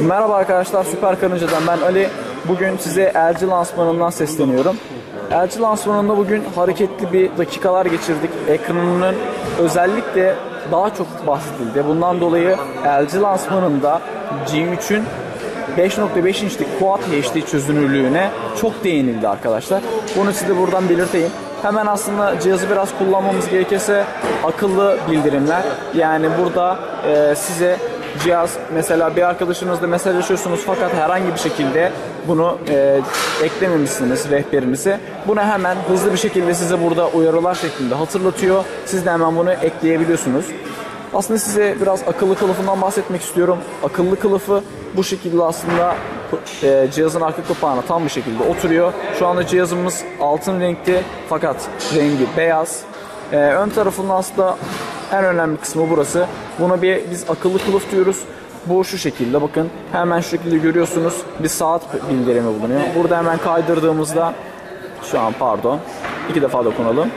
Merhaba arkadaşlar, Süper Karınca'dan ben Ali. Bugün size LG lansmanından sesleniyorum. LG lansmanında bugün hareketli bir dakikalar geçirdik. Ekranının özellikle daha çok bahsedildi. Bundan dolayı LG lansmanında G3'ün 5.5 inçlik Quad HD çözünürlüğüne çok değinildi arkadaşlar. Bunu size buradan belirteyim. Hemen aslında cihazı biraz kullanmamız gerekirse akıllı bildirimler. Yani burada e, size cihaz mesela bir arkadaşınızla mesajlaşıyorsunuz fakat herhangi bir şekilde bunu e, eklememişsiniz rehberinize. Bunu hemen hızlı bir şekilde size burada uyarılar şeklinde hatırlatıyor. Siz de hemen bunu ekleyebiliyorsunuz. Aslında size biraz akıllı kılıfından bahsetmek istiyorum. Akıllı kılıfı bu şekilde aslında e, cihazın arka kapağına tam bir şekilde oturuyor. Şu anda cihazımız altın renkli fakat rengi beyaz. E, ön tarafının aslında en önemli kısmı burası. Buna bir biz akıllı kılıf diyoruz. Bu şu şekilde bakın hemen şu şekilde görüyorsunuz bir saat bildirimi bulunuyor. Burada hemen kaydırdığımızda şu an pardon iki defa dokunalım.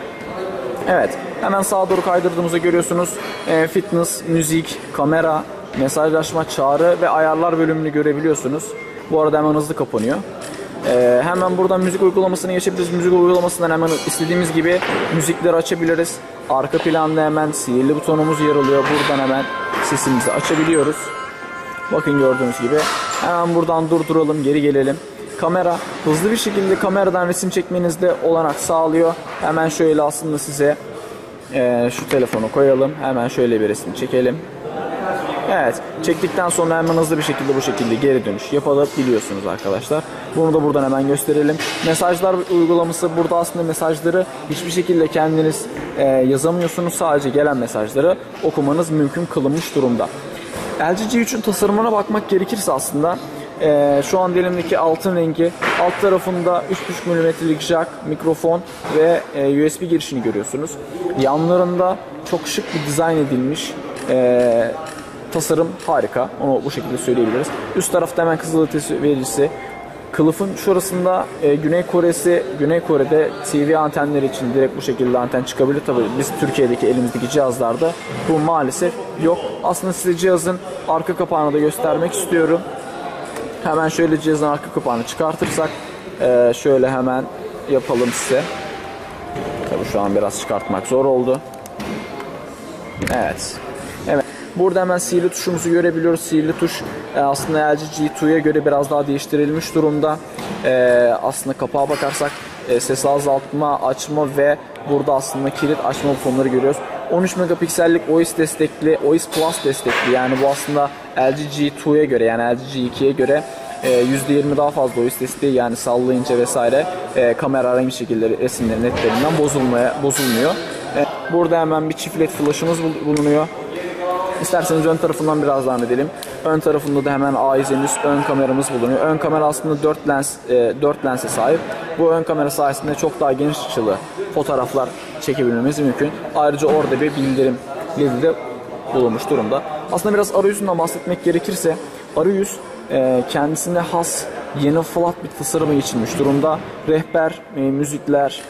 Evet hemen sağa doğru kaydırdığımızda görüyorsunuz e, fitness, müzik, kamera, mesajlaşma, çağrı ve ayarlar bölümünü görebiliyorsunuz. Bu arada hemen hızlı kapanıyor. Ee, hemen buradan müzik uygulamasını geçebiliriz. Müzik uygulamasından hemen istediğimiz gibi müzikleri açabiliriz. Arka planda hemen sihirli butonumuz yer alıyor. Buradan hemen sesimizi açabiliyoruz. Bakın gördüğünüz gibi. Hemen buradan durduralım, geri gelelim. Kamera hızlı bir şekilde kameradan resim çekmenizde olanak sağlıyor. Hemen şöyle aslında size e, şu telefonu koyalım. Hemen şöyle bir resim çekelim. Evet, çektikten sonra hemen hızlı bir şekilde bu şekilde geri dönüş yapabiliyorsunuz arkadaşlar. Bunu da buradan hemen gösterelim. Mesajlar uygulaması burada aslında mesajları hiçbir şekilde kendiniz e, yazamıyorsunuz. Sadece gelen mesajları okumanız mümkün kılınmış durumda. LG G3'ün tasarımına bakmak gerekirse aslında e, şu an elimdeki altın rengi alt tarafında 3.5 mm'lik jack, mikrofon ve e, USB girişini görüyorsunuz. Yanlarında çok şık bir dizayn edilmiş e, tasarım harika. Onu bu şekilde söyleyebiliriz. Üst tarafta hemen kızılötesi vericisi. Kılıfın şurasında e, Güney Kore'si, Güney Kore'de TV antenleri için direkt bu şekilde anten çıkabilir. Tabii biz Türkiye'deki elimizdeki cihazlarda bu maalesef yok. Aslında size cihazın arka kapağını da göstermek istiyorum. Hemen şöyle cihazın arka kapağını çıkartırsak e, şöyle hemen yapalım size. Tabii şu an biraz çıkartmak zor oldu. Evet. Evet. Burada hemen sihirli tuşumuzu görebiliyoruz. Sihirli tuş e, aslında LG G2'ya göre biraz daha değiştirilmiş durumda. E, aslında kapağa bakarsak e, ses azaltma, açma ve burada aslında kilit açma butonları görüyoruz. 13 megapiksellik OIS destekli, OIS Plus destekli yani bu aslında LG G2'ya göre yani LG G2'ye göre %20 daha fazla OIS desteği yani sallayınca vesaire kamera herhangi şekilde resimlerin netlerinden bozulmaya bozulmuyor. Burada hemen bir çift led flash'ımız bulunuyor. İsterseniz ön tarafından biraz devam edelim. Ön tarafında da hemen A150 ön kameramız bulunuyor. Ön kamera aslında 4 lens e, 4 lense sahip. Bu ön kamera sayesinde çok daha geniş açılı fotoğraflar çekebilmemiz mümkün. Ayrıca orada bir bildirim de bulunmuş durumda. Aslında biraz arayüzünden bahsetmek gerekirse arayüz e, kendisine has yeni flat bir tasarıma geçilmiş durumda. Rehber, e, müzikler,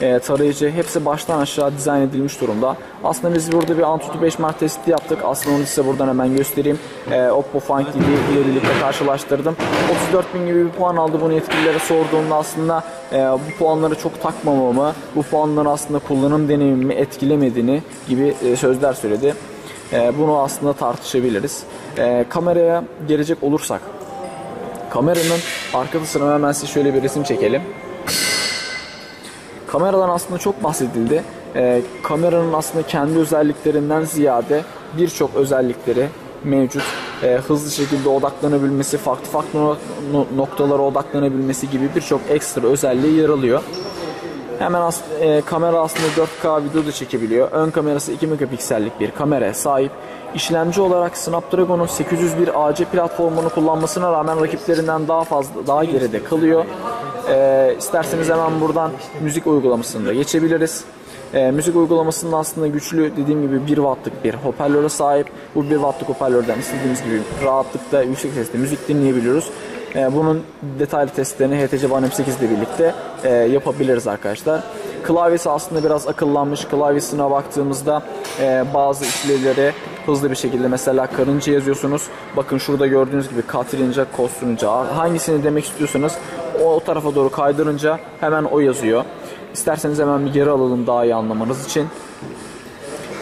e, tarayıcı hepsi baştan aşağı dizayn edilmiş durumda. Aslında biz burada bir Antutu 5 Mark testi yaptık. Aslında onu size buradan hemen göstereyim. E, Oppo Find TV ile karşılaştırdım. 34.000 gibi bir puan aldı. Bunu yetkililere sorduğumda aslında e, bu puanları çok takmamamı, bu puanların aslında kullanım deneyimimi etkilemediğini gibi e, sözler söyledi. E, bunu aslında tartışabiliriz. E, kameraya gelecek olursak, kameranın arka tasarımı hemen size şöyle bir resim çekelim. Kameradan aslında çok bahsedildi. Ee, kameranın aslında kendi özelliklerinden ziyade birçok özellikleri mevcut. Ee, hızlı şekilde odaklanabilmesi, farklı farklı noktalara odaklanabilmesi gibi birçok ekstra özelliği yer alıyor. Hemen as e, kamera aslında 4K video da çekebiliyor. Ön kamerası 2 megapiksellik bir kameraya sahip. İşlemci olarak Snapdragon'un 801 AC platformunu kullanmasına rağmen rakiplerinden daha fazla daha geride kalıyor. E, isterseniz hemen buradan müzik uygulamasını da geçebiliriz. E, müzik uygulamasının aslında güçlü dediğim gibi 1 wattlık bir hoparlöre sahip. Bu 1 wattlık hoparlörden istediğimiz gibi rahatlıkla yüksek sesle müzik dinleyebiliyoruz. E, bunun detaylı testlerini HTC One M8 ile birlikte e, yapabiliriz arkadaşlar. Klavyesi aslında biraz akıllanmış. Klavyesine baktığımızda e, bazı işlevleri hızlı bir şekilde mesela karınca yazıyorsunuz. Bakın şurada gördüğünüz gibi katrinca, kostunca hangisini demek istiyorsanız o tarafa doğru kaydırınca hemen o yazıyor. İsterseniz hemen bir geri alalım daha iyi anlamanız için.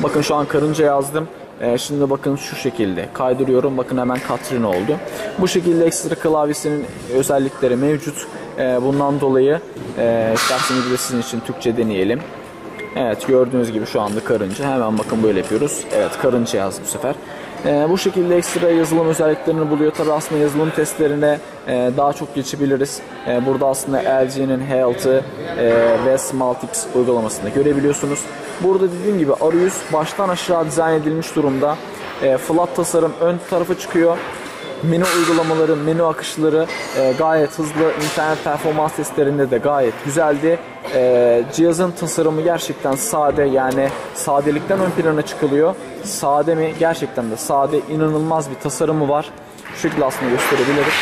Bakın şu an karınca yazdım. Ee, şimdi bakın şu şekilde kaydırıyorum. Bakın hemen Katrin oldu. Bu şekilde ekstra klavyesinin özellikleri mevcut. Ee, bundan dolayı e, isterseniz de sizin için Türkçe deneyelim. Evet gördüğünüz gibi şu anda karınca. Hemen bakın böyle yapıyoruz. Evet karınca yazdı bu sefer. Ee, bu şekilde ekstra yazılım özelliklerini buluyor. Tabi aslında yazılım testlerine e, daha çok geçebiliriz. E, burada aslında LG'nin Health'ı e, ve Smaltix uygulamasında görebiliyorsunuz. Burada dediğim gibi arayüz baştan aşağı dizayn edilmiş durumda. E, flat tasarım ön tarafı çıkıyor menü uygulamaları, menü akışları e, gayet hızlı. İnternet performans testlerinde de gayet güzeldi. E, cihazın tasarımı gerçekten sade yani sadelikten ön plana çıkılıyor. Sade mi? Gerçekten de sade. inanılmaz bir tasarımı var. Şu aslında gösterebilirim.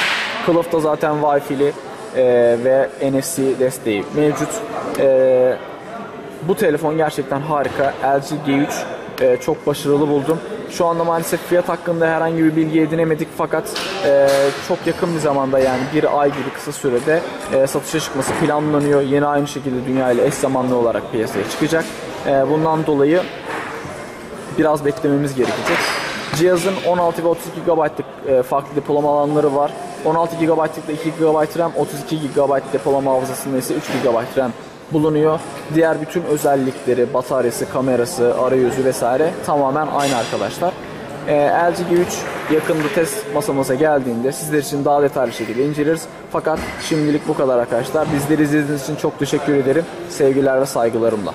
Kılıfta zaten Wi-Fi'li e, ve NFC desteği mevcut. E, bu telefon gerçekten harika. LG G3 e, çok başarılı buldum. Şu anda maalesef fiyat hakkında herhangi bir bilgi edinemedik fakat e, çok yakın bir zamanda yani bir ay gibi kısa sürede e, satışa çıkması planlanıyor. Yeni aynı şekilde dünya ile eş zamanlı olarak piyasaya çıkacak. E, bundan dolayı biraz beklememiz gerekecek. Cihazın 16 ve 32 GB'lık e, farklı depolama alanları var. 16 GB'lık da 2 GB RAM, 32 GB depolama hafızasında ise 3 GB RAM bulunuyor. Diğer bütün özellikleri, bataryası, kamerası, arayüzü vesaire tamamen aynı arkadaşlar. Ee, LG G3 yakında test masamıza geldiğinde sizler için daha detaylı şekilde inceleriz. Fakat şimdilik bu kadar arkadaşlar. Bizleri izlediğiniz için çok teşekkür ederim. Sevgiler ve saygılarımla.